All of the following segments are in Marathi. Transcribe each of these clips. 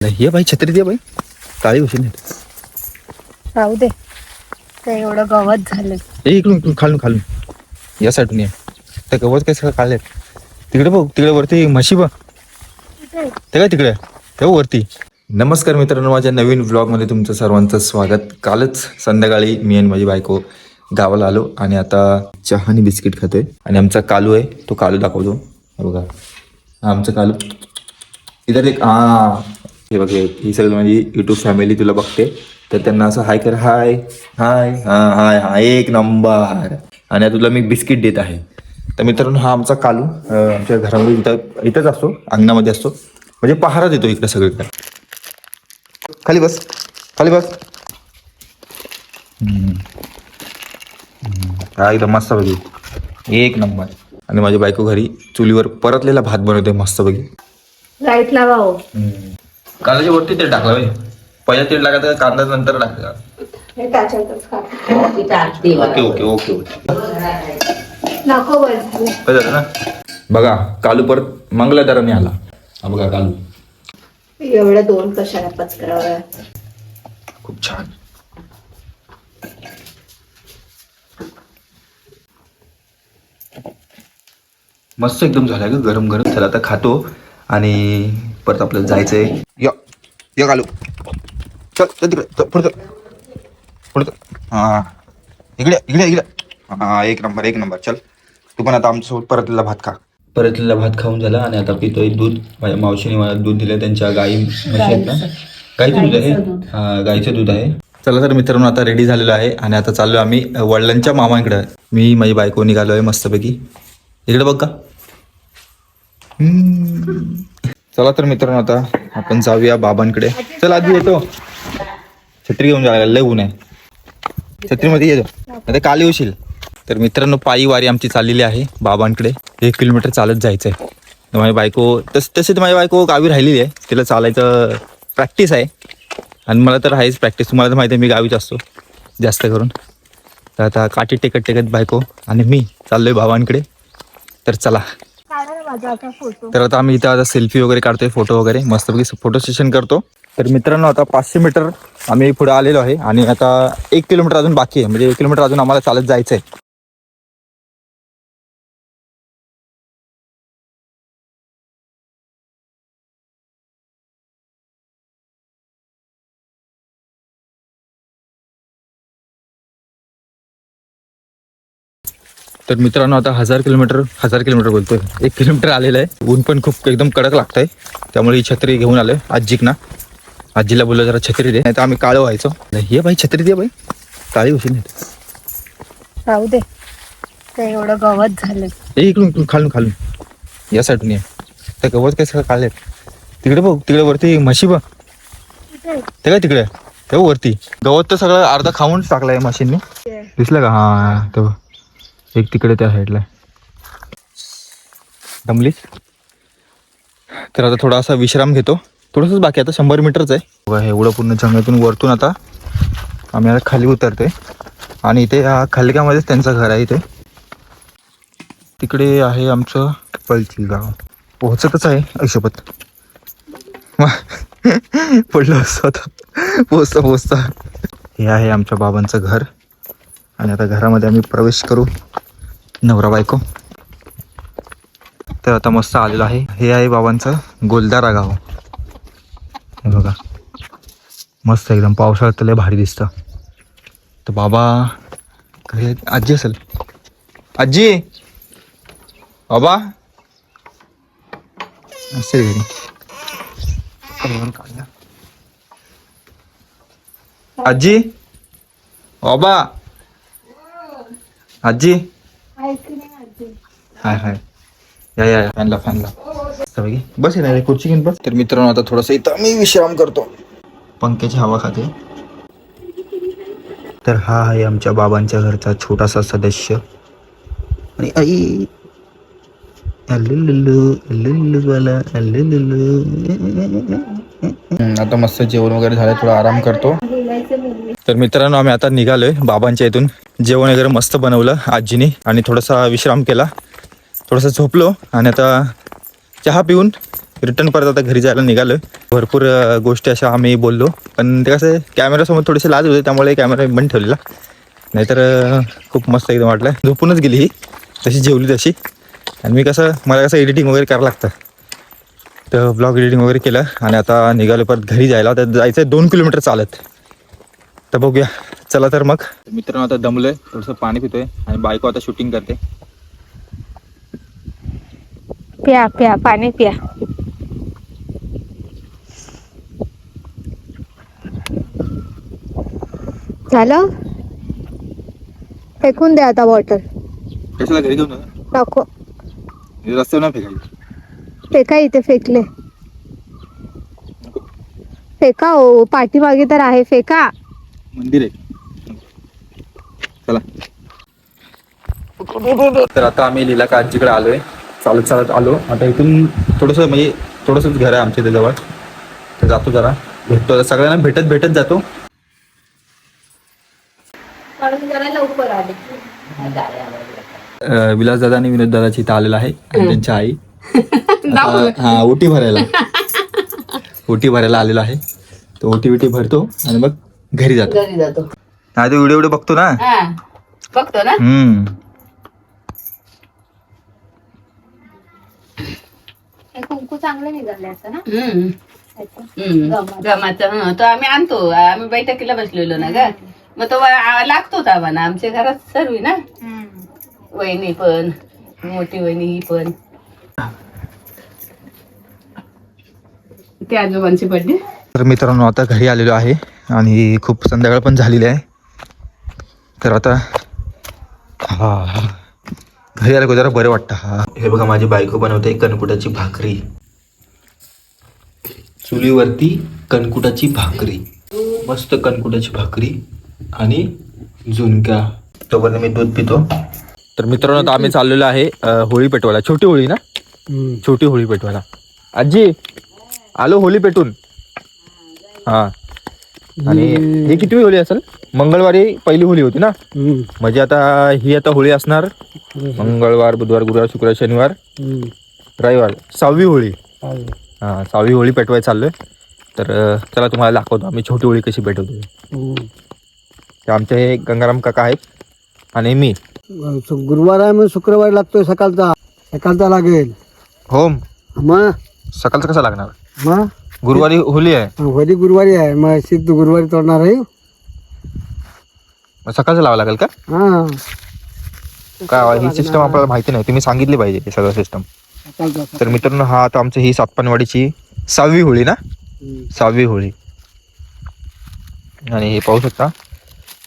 नाही ये बाई छत्री दे बाई. काळी होशील नाही राहू दे. एवढं गवत झालं ए इकडून इकडून खालून खालून. या साईडून ये. त्या गवत काढले तिकडे बघ तिकडे वरती म्हशी बघ. ते काय तिकडे? ते वरती. नमस्कार मित्रांनो माझ्या नवीन व्लॉगमध्ये तुमचं सर्वांचं स्वागत. कालच संध्याकाळी मी आणि माझी बायको गावाला आलो आणि आता चहा आणि बिस्किट खातोय. आणि आमचा कालू आहे तो कालू दाखवतो. बघा. आमचं कालू. इधर एक हा. हे बघ हे सगळी माझी युट्यूब फॅमिली तुला बघते. तर त्यांना असं हाय कर हाय हाय हा हाय हा एक नंबर आणि तुला मी बिस्किट देत आहे. तर मित्रांनो हा आमचा कालू आमच्या घरामध्ये इथं इथंच असतो अंगणामध्ये असतो. म्हणजे पहारा देतो इकडे सगळीकडे. खाली बस खाली बस. हा एकदम मस्त बघी एक नंबर आणि माझी बायको घरी चुलीवर परतलेला भात बनवते मस्त बघी लाइट लावा हो. कांद्याच्या वरती तेल टाकलं होय. पहिला तेल टाकायचं कांदा नंतर हे त्याच्यातच खात ओके ओके ओके ओके नको झालं काय झालं ना? बघा कालू परत मंगळदाराने आला. हा बघा कालू. एवढ्या दोन कशाला पचकराव्या खूप छान. मस्त एकदम झालाय ग गरम गरम त्याला आता खातो आणि परत आपल्याला जायचंय. या या कालू चल चल तिकडे चल, पुढे चल. पुढे चल. हा. इकडे इकडे इकडे. हा एक नंबर एक नंबर. चल. तू पण आता आमच्यासोबत परतलेला भात खा. परतलेला भात खाऊन झाला आणि आता पितोय दूध माझ्या मावशीने मला दूध दिलं त्यांच्या गाई म्हशी आहेत ना. गाईचं दूध आहे. हा गाईचं दूध आहे. चला तर मित्रांनो आता रेडी झालेलो आहे आणि आता चाललो आम्ही वडिलांच्या मामांकडे. मी माझी बायको निघालो आहे मस्तपैकी. इकडे बघ का. हम्म. चला तर मित्रांनो आता आपण जाऊया बाबांकडे. चल आधी येतो. छत्री घेऊन जायला लय ऊन आहे. छत्रीमध्ये येतो आता काल येऊशील तर मित्रांनो पायी वारी आमची चाललेली आहे बाबांकडे. एक किलोमीटर चालत जायचं आहे तर माझी बायको तस तसे तर माझी बायको गावी राहिलेली आहे. तिला चालायचं प्रॅक्टिस आहे. आणि मला तर आहेच प्रॅक्टिस तुम्हाला तर माहिती आहे मी गावीच असतो. जास्त करून. तर आता काठी टेकत टेकत बायको आणि मी चाललोय बाबांकडे. तर चला. माझा फोटो तर आता आम्ही इथं आता सेल्फी वगैरे काढतोय फोटो वगैरे. मस्तपैकी फोटो सेशन करतो. तर मित्रांनो आता पाचशे मीटर आम्ही पुढे आलेलो आहे आणि आता एक किलोमीटर अजून बाकी आहे. म्हणजे एक किलोमीटर अजून आम्हाला चालत जायचं आहे तर मित्रांनो आता हजार किलोमीटर हजार किलोमीटर बोलतोय. एक किलोमीटर आलेलं आहे. ऊन पण खूप एकदम कडक लागतंय. त्यामुळे ही छत्री घेऊन आलोय. आजीक ना आजीला बोललो जरा छत्री दे. नाही तर आम्ही काळं व्हायचो. नाही ये बाई छत्री दे बाई. काळी होशील नाही राहू दे. ते एवढं गवत झालं ए इकडून इकडून खालून खालून. या साईडून ये. त्या गवत काय सगळं काढले तिकडे बघ तिकडे वरती म्हशी बघ. ते काय तिकडे? ते वरती. गवत तर सगळं अर्धा खाऊन टाकलाय मशीनने दिसलं का? हा तो एक तिकडे त्या साईडला दमलीस तर आता थोडा असा विश्राम घेतो. थोडंसंच बाकी आता शंभर मीटरच आहे. बघा एवढं पूर्ण जंगलातून वरतून आता आम्ही आता खाली उतरते आणि इथे हा खालक्यामध्येच त्यांचं घर आहे इथे. तिकडे आहे आमचं पळची गाव. पोहोचतच आहे ऐशोबत पडलं असतं आता. पोचता पोचता. हे आहे आमच्या बाबांचं घर. आणि आता घरामध्ये आम्ही प्रवेश करू. नवरा बायको. तर आता मस्त आलेलो आहे. हे आहे बाबांचं गोलदारा गाव हे बघा. मस्त एकदम पावसाळ्यात तर लय भारी दिसतं. तर बाबा घरी आजी असेल. आजी! बाबा! असेल घरी. काढला. आजी! बाबा! आजी! हाय हाय. या या फॅनला फॅनला. बस येणार आहे खुर्ची घेऊन बस. तर मित्रांनो आता थोडंसं इथं मी विश्राम करतो. पंख्याची हवा खाते. तर हा आहे आमच्या बाबांच्या घरचा छोटासा सदस्य. आणि आई. आता मस्त जेवण वगैरे झालं थोडा आराम करतो. तर मित्रांनो आम्ही आता निघालोय बाबांच्या इथून. जेवण वगैरे मस्त बनवलं आजीने आणि थोडासा विश्राम केला. थोडासा झोपलो आणि आता चहा पिऊन रिटर्न परत आता घरी जायला निघालो भरपूर गोष्टी अशा आम्ही बोललो. पण ते कसं कॅमेरासमोर थोडेसे लाज होते त्यामुळे कॅमेरा बंद ठेवलेला. नाहीतर खूप मस्त एकदम वाटलं. झोपूनच गेली ही. तशी जेवली तशी. आणि मी कसं मला कसं एडिटिंग वगैरे करावं लागतं. तर ब्लॉग एडिटिंग वगैरे केलं आणि आता निघालो परत घरी जायला. तर जायचं आहे दोन किलोमीटर चालत. तर बघूया. चला तर मग. मित्रांनो आता दमलोय. थोडंसं पाणी पितोय आणि बायको आता शूटिंग करते. प्या प्या पाणी प्या. झालं? फेकून द्या आता बॉटल कशाला घरी घेऊन टाको रस्त्यावर नाही फेकायची फेका इथे फेकले. फेका हो पाठीमागे तर आहे फेका. मंदिर आहे. चला. तर आता आम्ही लीला काजीकडे आलोय. चालत चालत आलो. आता इथून थोडंसं म्हणजे थोडंसंच घर आहे आमच्या इथे जवळ. तर जातो जरा. भेटतो. सगळ्यांना भेटत भेटत जातो. विलास दादा आणि विनोद दादाची इथं आलेला आहे आणि त्यांची आई. हा ओटी भरायला. ओटी भरायला आलेला आहे. तो ओटी बिटी भरतो आणि मग घरी जातो. घरी जातो. नाही तो व्हिडिओ व्हिडिओ बघतो ना. हा बघतो ना. हम्म. कुंकू चांगले निघाले असं ना. हम्म. हम्म. गमाचा हं, तो आम्ही आणतो. आम्ही बैठकीला बसलेलो ना ग. मग तो आ- लागतोच आम्हाला. आमच्या घरात सर्व ना. वहिनी पण मोठी वहिनी ही पण. ते आजोबांची बर्थडे तर मित्रांनो आता घरी आलेलो आहे. आणि खूप संध्याकाळ पण झालेली आहे. तर आता हा. हा. घरी आलं का जरा बरं वाटतं. हा. हे बघा माझी बायको बनवते कणकुटाची भाकरी. चुलीवरती कणकुटाची भाकरी. मस्त कणकुटाची भाकरी आणि झुणका. तोपर्यंत मी दूध पितो. तर मित्रांनो आता आम्ही चाललेलो आहे होळी पेटवायला. छोटी होळी ना? छोटी होळी पेटवायला. आजी आलो होळी पेटून. हा. आणि ही किती होळी असेल? मंगळवारी पहिली होळी होती ना? म्हणजे आता ही आता होळी असणार. मंगळवार बुधवार गुरुवार शुक्रवार शनिवार रविवार. सहावी होळी. हा सहावी होळी पेटवाय चाललोय. तर चला तुम्हाला दाखवतो. आम्ही छोटी होळी कशी पेटवतो. ते आमचे हे गंगाराम काका आहेत आणि मी. गुरुवार आहे मग शुक्रवार लागतोय सकाळचा. सकाळचा लागेल. होम मग? सकाळचं कसं लागणार? मग? गुरुवारी होळी आहे. होली गुरुवारी आहे. मग सिद्ध गुरुवारी तोडणार आहे. मग सकाळचं लावावं लागेल का? हा. काय ही सिस्टम आपल्याला माहिती नाही. तुम्ही सांगितली पाहिजे हे सगळं सिस्टम तर मित्रांनो हा आता आमची ही सातपानवाडीची सहावी होळी ना. सहावी होळी. आणि हे पाहू शकता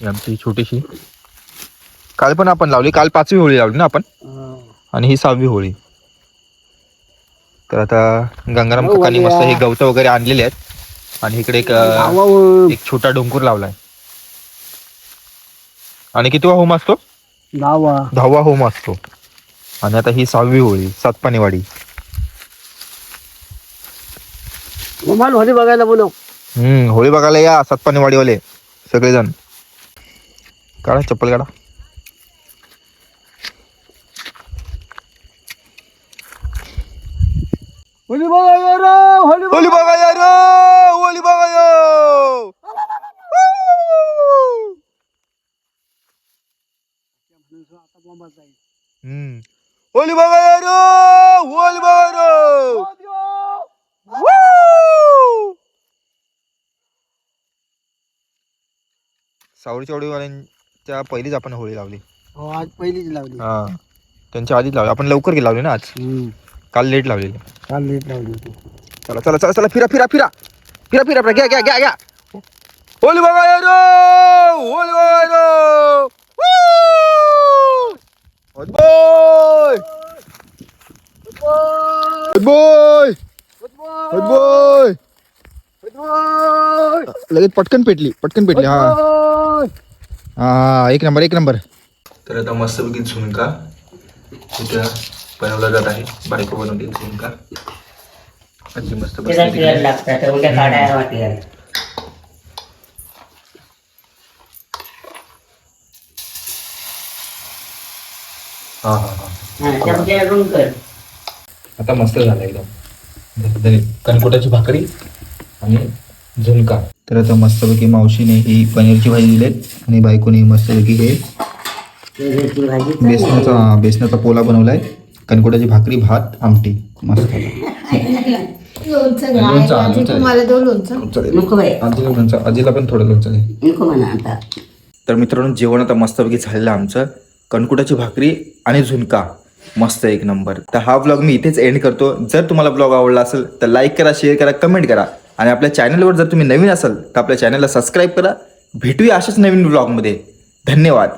ही आमची छोटीशी. काल पण आपण लावली. काल पाचवी होळी लावली ना आपण. आणि ही सहावी होळी. तर आता गंगाराम हो, काकांनी मस्त. हे गवतं वगैरे आणलेले आहेत. आणि इकडे एक एक छोटा डोंगूर लावलाय. आणि कितवा होम असतो? दहावा. होम असतो. आणि आता ही सहावी होळी सातपाणीवाडी. मला होली बघायला बोलव. हम्म होळी बघायला या सातपाणीवाडीवाले सगळेजण. काढा चप्पल काढा. होली बघायला रे, होली होळी बघाया रे होळी बघाया हम्म. होळी बघाया रे होळी बघाया रे सावळी चौडीवाल्यांच्या पहिलीच आपण होळी लावली. हो आज पहिलीच लावली. हा. त्यांच्या आधीच लावली. आपण लवकर लावली ना आज. काल लेट लावलेली. काल लेट लावली होती. चला चला चला चला फिरा फिरा फिरा. फिरा फिरा फिरा. घ्या घ्या घ्या घ्या! Good boy! Good boy! लगेच पटकन पेटली पटकन पेटली हा हा. एक नंबर एक नंबर. तर आता मस्त पैकी झुणका. इथं बनवला जात आहे. बायको बनवली झुणका आजी मस्त. लागतात हा हा हा. आता मस्त झालं एकदम. कणकोटाची भाकरी आणि झुणका. तर आता मस्तपैकी मावशीने ही पनीरची भाजी दिली आणि बायकोने मस्तपैकी हे बेसनाचा बेसनाचा पोला बनवलाय. कणकोटाची भाकरी भात आमटी. मस्त लोणचं घ्या. लोणचं, आजी लोणचं. तुम्हाला देऊ लोणचं. चालेल. नको बाई. आजीला लोणचं. आजीला पण थोडं लोणचं दे. नको म्हणा आता. तर मित्रांनो जेवण आता मस्तपैकी झालेलं आहे आमचं. कणकुटाची भाकरी आणि झुणका. मस्त एक नंबर. तर हा ब्लॉग मी इथेच एंड करतो. जर तुम्हाला ब्लॉग आवडला असेल तर लाईक करा शेअर करा कमेंट करा. आणि आपल्या चॅनलवर जर तुम्ही नवीन असाल तर आपल्या चॅनलला सबस्क्राईब करा. भेटूया अशाच नवीन ब्लॉगमध्ये धन्यवाद.